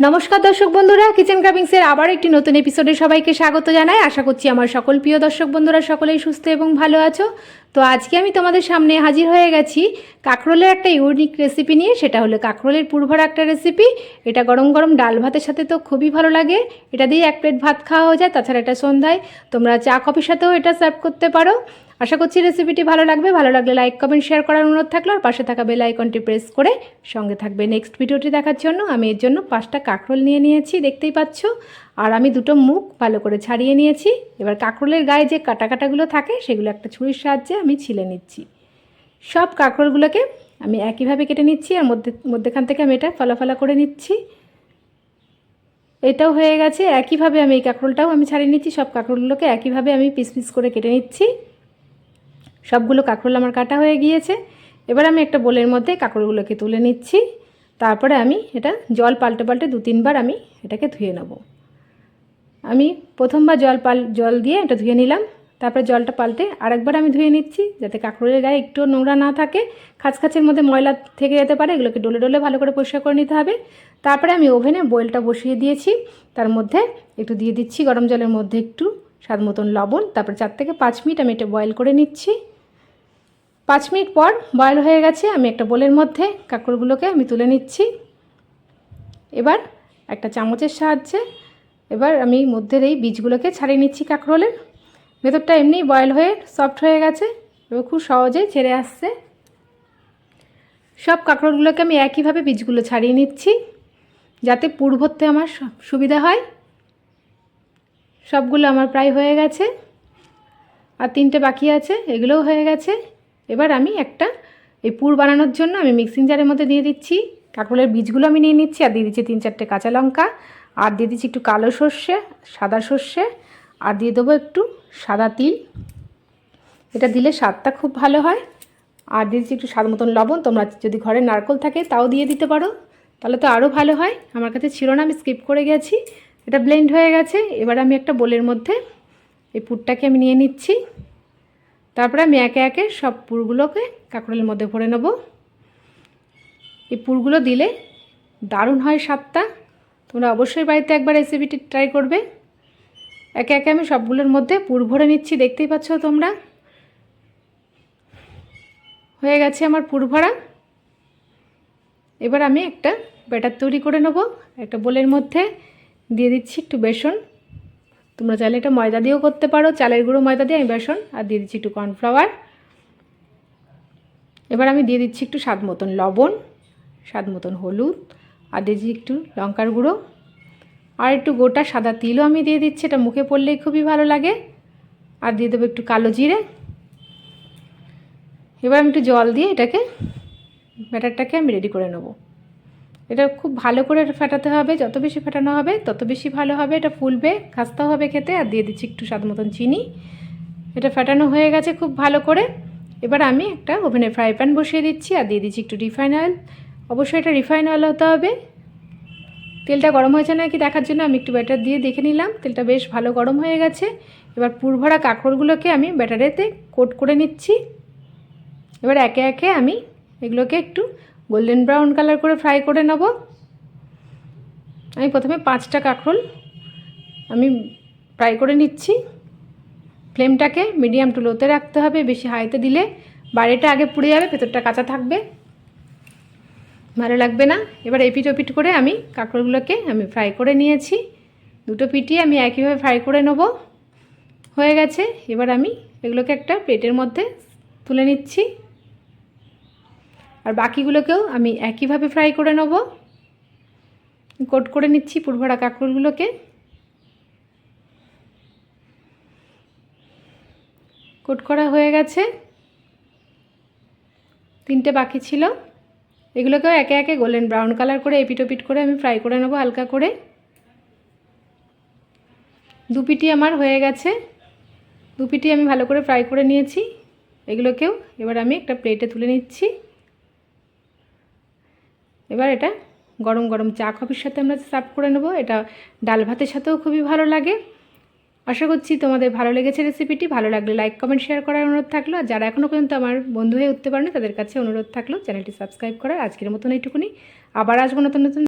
নমস্কার দর্শক বন্ধুরা কিচেন কামিংসের আবার একটি নতুন এপিসোডে সবাইকে স্বাগত জানাই। আশা করছি আমার সকল প্রিয় দর্শক বন্ধুরা সকলেই সুস্থ এবং ভালো আছো। তো আজকে আমি তোমাদের সামনে হাজির হয়ে গেছি কাঁকরোলের একটা ইউনিক রেসিপি নিয়ে, সেটা হলো কাঁকরোলের পুরভরা একটা রেসিপি এটা গরম গরম ডাল ভাতের সাথে তো খুবই ভালো লাগে। এটা দিয়ে এক প্লেট ভাত খাওয়া হয়ে যায়, তাছাড়া এটা সন্ধ্যায় তোমরা চা কফির সাথেও এটা সার্ভ করতে পারো। আশা করছি রেসিপিটি ভালো লাগবে। ভালো লাগলে লাইক কমেন্ট শেয়ার করার অনুরোধ থাকল। আর পাশে থাকা বেল আইকনটি প্রেস করে সঙ্গে থাকবে নেক্সট ভিডিওটি দেখার জন্য। আমি এর জন্য পাঁচটা কাঁকরোল নিয়ে নিয়েছি, দেখতেই পাচ্ছ। আর আমি দুটো মুখ ভালো করে ছাড়িয়ে নিয়েছি। এবার কাঁকরোলের গায়ে যে কাটা কাটাগুলো থাকে, সেগুলো একটা ছুরির সাহায্যে আমি ছিলে নিচ্ছি। সব কাঁকরোলগুলোকে আমি একইভাবে কেটে নিচ্ছি। আর মধ্যে, মধ্যেখান থেকে আমি এটা ফলাফলা করে নিচ্ছি। এটাও হয়ে গেছে। একইভাবে আমি এই কাঁকরোলটাও আমি ছাড়িয়ে নিচ্ছি। সব কাঁকরোলগুলোকে একইভাবে আমি পিস পিস করে কেটে নিচ্ছি। সবগুলো কাঁকরোল আমার কাটা হয়ে গিয়েছে। এবার আমি একটা বোলের মধ্যে কাঁকরোলগুলোকে তুলে নিচ্ছি। তারপরে আমি এটা জল পাল্টে পাল্টে দু তিনবার আমি এটাকে ধুয়ে নেব। আমি প্রথমবার জল পাল জল দিয়ে এটা ধুয়ে নিলাম। তারপরে জলটা পাল্টে আরেকবার আমি ধুয়ে নিচ্ছি যাতে কাঁকরোলের গায়ে একটু নোংরা না থাকে। খাঁচখাঁচের মধ্যে ময়লা থেকে যেতে পারে, এগুলোকে ডলে ডলে ভালো করে পরিষ্কার করে নিতে হবে। তারপরে আমি ওভেনে বয়েলটা বসিয়ে দিয়েছি। তার মধ্যে একটু দিয়ে দিচ্ছি গরম জলের মধ্যে একটু। স্বাদ মতন লবণ, তারপর চার থেকে পাঁচ মিনিট আমি এটা বয়েল করে নিচ্ছি। পাঁচ মিনিট পর বয়েল হয়ে গেছে, আমি একটা বোলের মধ্যে কাঁকড়গুলোকে আমি তুলে নিচ্ছি। এবার একটা চামচের সাহায্যে এবার আমি মধ্যের এই বীজগুলোকে ছাড়িয়ে নিচ্ছি কাঁকরোলের ভেতরটা এমনি বয়েল হয়ে সফট হয়ে গেছে এবং খুব সহজেই ছেড়ে আসছে। সব কাঁকরোলগুলোকে আমি একইভাবে বীজগুলো ছাড়িয়ে নিচ্ছি, যাতে পুর ভরতে আমার সুবিধা হয়। সবগুলো আমার প্রায় হয়ে গেছে। আর তিনটে বাকি আছে, এগুলোও হয়ে গেছে। এবার আমি একটা এই পুর বানানোর জন্য আমি মিক্সিং জারের মধ্যে দিয়ে দিচ্ছি। কাঁকরোলের বীজগুলো আমি নিয়ে নিচ্ছি, আর দিয়ে দিচ্ছি তিন চারটে কাঁচা লঙ্কা। আর দিয়ে দিচ্ছি একটু কালো সর্ষে, সাদা সর্ষে। আর দিয়ে দেবো একটু সাদা তিল। এটা দিলে স্বাদটা খুব ভালো হয়। আর দিয়ে দিচ্ছি একটু স্বাদ মতন লবণ। তোমরা যদি ঘরে নারকল থাকে তাও দিয়ে দিতে পারো। তাহলে তো আরও ভালো হয়। আমার কাছে ছিল না, আমি স্কিপ করে গেছি। এটা ব্লেন্ড হয়ে গেছে, এবার আমি একটা বোলের মধ্যে এই পুরটাকে আমি নিয়ে নিচ্ছি। তারপরে আমি একে একে সব পুরগুলোকে কাঁকড়ের মধ্যে ভরে নেব। এই পুরগুলো দিলে দারুণ হয় স্বাদটা। তোমরা অবশ্যই বাড়িতে একবার রেসিপিটি ট্রাই করবে। একে একে আমি সবগুলোর মধ্যে পুর ভরে নিচ্ছি, দেখতেই পাচ্ছ তোমরা? হয়ে গেছে আমার পুর ভরা। এবার আমি একটা ব্যাটার তৈরি করে নেব, একটা বোলের মধ্যে। দিয়ে দিচ্ছি একটু বেসন। তোমরা চাইলে এটা ময়দা দিয়েও করতে পারো। চালের গুঁড়ো ময়দা দিয়ে আমি বেসন আর দিয়ে দিচ্ছি একটু কর্নফ্লাওয়ার। এবার আমি দিয়ে দিচ্ছি একটু স্বাদ মতন লবণ, স্বাদ মতন হলুদ আর দিয়েছি একটু লঙ্কার গুঁড়ো। আর একটু গোটা সাদা তিলও আমি দিয়ে দিচ্ছি, এটা মুখে পড়লেই খুবই ভালো লাগে। আর দিয়ে দেবো একটু কালো জিরে। এবার আমি একটু জল দিয়ে এটাকে, ব্যাটারটাকে আমি রেডি করে নেব। এটা খুব ভালো করে ফেটাতে হবে। যত বেশি ফেটানো হবে, তত বেশি ভালো হবে। এটা ফুলবে খাস্তাও হবে খেতে। আর দিয়ে দিচ্ছি একটু স্বাদ মতন চিনি। এটা ফেটানো হয়ে গেছে খুব ভালো করে। এবার আমি একটা ওভেনে ফ্রাই প্যান বসিয়ে দিচ্ছি আর দিয়ে দিচ্ছি একটু রিফাইন অয়েল। অবশ্যই এটা রিফাইন অয়েল হতে হবে। তেলটা গরম হয়েছে নাকি দেখার জন্য আমি একটু ব্যাটার দিয়ে দেখে নিলাম। তেলটা বেশ ভালো গরম হয়ে গেছে। এবার পুরভরা কাঁকড়গুলোকে আমি ব্যাটারেতে কোট করে নিচ্ছি। এবার একে একে আমি এগুলোকে একটু গোল্ডেন ব্রাউন কালার করে ফ্রাই করে নেব। আমি প্রথমে পাঁচটা কাঁকরোল আমি ফ্রাই করে নিচ্ছি। ফ্লেমটাকে মিডিয়াম টু লোতে রাখতে হবে, বেশি হাইতে দিলে বাইরেটা আগে পুড়ে যাবে, ভেতরটা কাঁচা থাকবে। ভালো লাগবে না? এবার এপিট ওপিট করে আমি কাঁকরোলগুলোকে আমি ফ্রাই করে নিয়েছি। দুটো পিটি আমি একইভাবে ফ্রাই করে নেব। হয়ে গেছে। এবার আমি এগুলোকে একটা প্লেটের মধ্যে তুলে নিচ্ছি। আর বাকিগুলোকেও আমি একইভাবে ফ্রাই করে নেব। কোট করে নিচ্ছি পুরভরা কাঁকড়গুলোকে। কোট করা হয়ে গেছে। তিনটে বাকি ছিল। এগুলোকেও একে একে গোল্ডেন ব্রাউন কালার করে এপিটোপিট করে আমি ফ্রাই করে নেব হালকা করে। দুপিটি আমার হয়ে গেছে। দুপিটি আমি ভালো করে ফ্রাই করে নিয়েছি। এগুলোকেও এবার আমি একটা প্লেটে তুলে নিচ্ছি। এবার এটা গরম গরম চা কফির সাথে আমরা সার্ভ করে নেব। এটা ডাল ভাতের সাথেও খুবই ভালো লাগে। আশা করছি তোমাদের ভালো লেগেছে রেসিপিটি। ভালো লাগলে লাইক, কমেন্ট, শেয়ার করার অনুরোধ থাকল। আর যারা এখনও পর্যন্ত আমার বন্ধু হয়ে উঠতে পারেনি, তাদের কাছে অনুরোধ থাকল চ্যানেলটি সাবস্ক্রাইব করার। আজকের মতন এইটুকুনি। আবার আসব নতুন নতুন